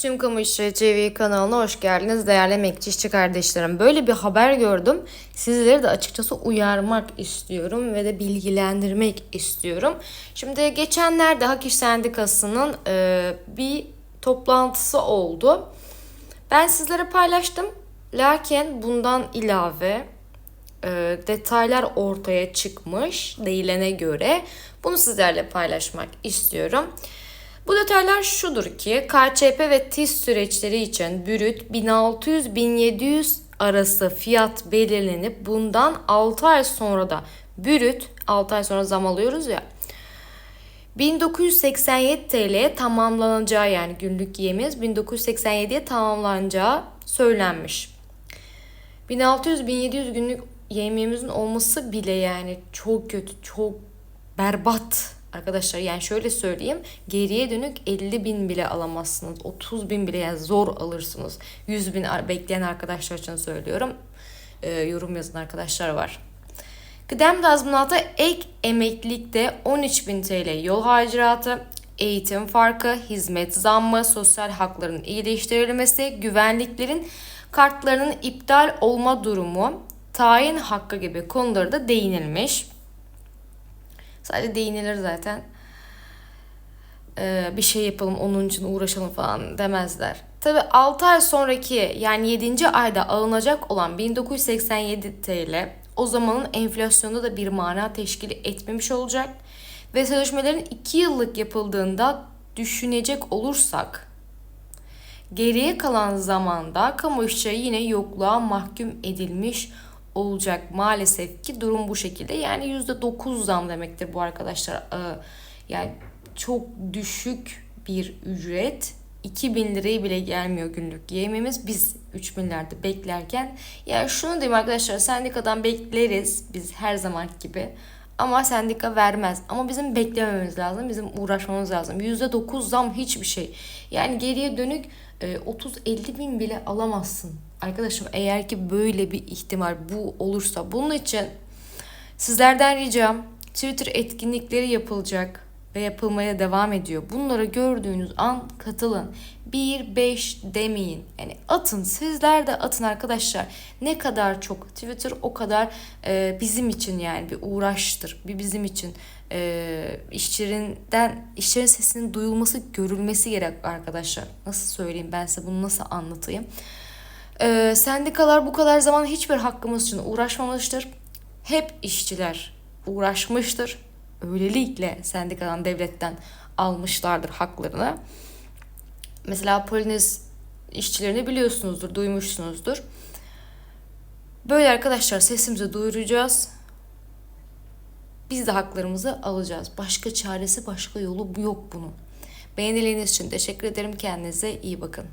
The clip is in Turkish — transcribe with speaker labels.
Speaker 1: Tüm Kamu İşleri TV kanalına hoş geldiniz değerli emekçi işçi kardeşlerim. Böyle bir haber gördüm. Sizleri de açıkçası uyarmak istiyorum ve de bilgilendirmek istiyorum. Şimdi geçenlerde Hak İş Sendikası'nın e, bir toplantısı oldu. Ben sizlere paylaştım. Lakin bundan ilave e, detaylar ortaya çıkmış değilene göre bunu sizlerle paylaşmak istiyorum. Bu detaylar şudur ki KÇP ve TİS süreçleri için bürüt 1600-1700 arası fiyat belirlenip bundan 6 ay sonra da bürüt 6 ay sonra zam alıyoruz ya 1987 TL'ye tamamlanacağı yani günlük yemiz 1987'ye tamamlanacağı söylenmiş. 1600-1700 günlük yemeğimizin olması bile yani çok kötü, çok berbat arkadaşlar. Yani şöyle söyleyeyim geriye dönük 50 bin bile alamazsınız. 30 bin bile yani zor alırsınız. 100 bin bekleyen arkadaşlar için söylüyorum. Ee, yorum yazın arkadaşlar var. Kıdem tazminatı ek emeklilikte 13.000 TL yol harcatı, eğitim farkı, hizmet zammı, sosyal hakların iyileştirilmesi, güvenliklerin kartlarının iptal olma durumu, tayin hakkı gibi konuları da değinilmiş. Sadece değinilir zaten. Ee, bir şey yapalım onun için uğraşalım falan demezler. Tabi 6 ay sonraki yani 7. ayda alınacak olan 1987 TL o zamanın enflasyonda da bir mana teşkil etmemiş olacak. Ve sözleşmelerin 2 yıllık yapıldığında düşünecek olursak geriye kalan zamanda kamu işçileri yine yokluğa mahkum edilmiş olacak maalesef ki durum bu şekilde. Yani %9 zam demektir bu arkadaşlar. Ee, yani çok düşük bir ücret. 2000 liraya bile gelmiyor günlük yememiz. Biz 3000'lerde beklerken. Yani şunu diyeyim arkadaşlar sendikadan bekleriz biz her zaman gibi. Ama sendika vermez. Ama bizim beklememiz lazım. Bizim uğraşmamız lazım. %9 zam hiçbir şey. Yani geriye dönük 30-50 bin bile alamazsın. Arkadaşım eğer ki böyle bir ihtimal bu olursa bunun için sizlerden ricam Twitter etkinlikleri yapılacak ve yapılmaya devam ediyor. Bunları gördüğünüz an katılın. 1-5 demeyin. Yani atın. Sizler de atın arkadaşlar. Ne kadar çok Twitter o kadar e, bizim için yani bir uğraştır. Bir bizim için e, işçilerinden işçilerin sesinin duyulması, görülmesi gerek arkadaşlar. Nasıl söyleyeyim ben size bunu nasıl anlatayım? E, sendikalar bu kadar zaman hiçbir hakkımız için uğraşmamıştır. Hep işçiler uğraşmıştır. Öylelikle sendikadan, devletten almışlardır haklarını. Mesela Polonez işçilerini biliyorsunuzdur, duymuşsunuzdur. Böyle arkadaşlar sesimizi duyuracağız. Biz de haklarımızı alacağız. Başka çaresi, başka yolu yok bunun. Beğenileriniz için teşekkür ederim. Kendinize iyi bakın.